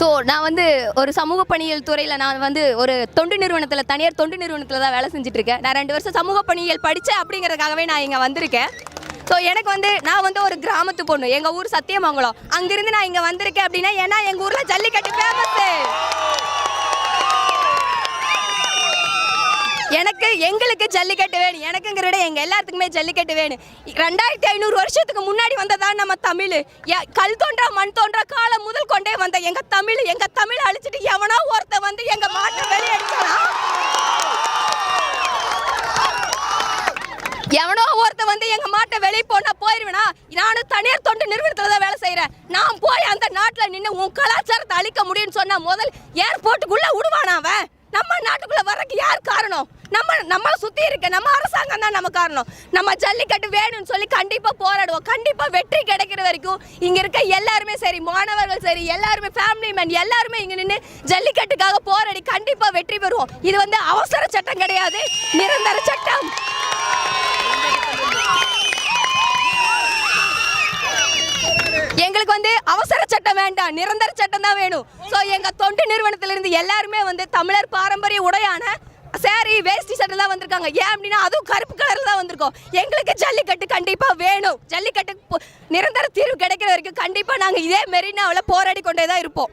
So நான் வந்து ஒரு சமூக பணியியல் துறையில் நான் வந்து ஒரு தொண்டு நிறுவனத்தில் தனியார் தொண்டு நிறுவனத்தில் தான் வேலை செஞ்சுட்டு இருக்கேன் நான் ரெண்டு வருஷம் சமூக பணியியல் படித்தேன் அப்படிங்கிறதுக்காகவே நான் இங்கே வந்திருக்கேன். ஸோ எனக்கு வந்து நான் வந்து ஒரு கிராமத்து பொண்ணு. எங்கள் ஊர் சத்தியமங்கலம். அங்கேருந்து நான் இங்கே வந்திருக்கேன் அப்படின்னா ஏன்னா எங்கள் ஊரில் ஜல்லிக்கட்டு ஃபேமஸ்ஸு எனக்கு எங்களுக்கு ஜல்லிக்கட்டு வேணும். எனக்குங்கிற விட எங்க எல்லாத்துக்குமே ஜல்லிக்கட்டு வேணும். ரெண்டாயிரத்தி ஐநூறு வருஷத்துக்கு முன்னாடி வந்ததான் நம்ம தமிழ்? கல் தோன்றா மண் தோன்றா காலம் முதல் கொண்டே வந்த எங்க தமிழ் எங்க தமிழ் அழிச்சிட்டு எவனோ ஒருத்த வந்து எங்க மாட்டை வெளியடிச்சானா? எவனோ ஒருத்த வந்து எங்க மாட்டை வெளியே போனா போயிருவேனா? நானும் தனியார் தொண்டு நிறுவனத்துல தான் வேலை செய்யறேன் நான் போய் அந்த நாட்டுல நின்று உன் கலாச்சாரத்தை அழிக்க முடியும்னு சொன்னா முதல் ஏர்போர்ட்டுக்குள்ள விடுவானா அவன்? நம்ம நாட்டுக்குள்ள வர்றதுக்கு யார் காரணம்? நம்ம நம்ம சுத்தி இருக்க நம்ம அரசாங்கம் தான் நம்ம காரணம். நம்ம ஜல்லிக்கட்டு வேணும்னு சொல்லி கண்டிப்பா போராடுவோம். கண்டிப்பா வெற்றி கிடைக்கிற வரைக்கும் இங்க இருக்க எல்லாருமே சரி மாணவர்கள் சரி எல்லாருமே ஃபேமிலி மேன் எல்லாருமே இங்க நின்று ஜல்லிக்கட்டுக்காக போராடி கண்டிப்பா வெற்றி பெறுவோம். இது வந்து அவசர சட்டம் கிடையாது. நிரந்தர சட்டம். எங்களுக்கு வந்து அவசர சட்டம் வேண்டாம். நிரந்தர சட்டம் தான் வேணும். ஸோ எங்கள் தொண்டு நிறுவனத்திலிருந்து எல்லாருமே வந்து தமிழர் பாரம்பரிய உடையான சாரி வேஷ்டி சட்டை தான் வந்திருக்காங்க. ஏன் அப்படின்னா அதுவும் கருப்பு கலரில் தான் வந்திருக்கோம். எங்களுக்கு ஜல்லிக்கட்டு கண்டிப்பாக வேணும். ஜல்லிக்கட்டுக்கு நிரந்தர தீர்வு கிடைக்கிற வரைக்கும் கண்டிப்பாக நாங்கள் இதே மெரினாவில் போராடி கொண்டே தான் இருப்போம்.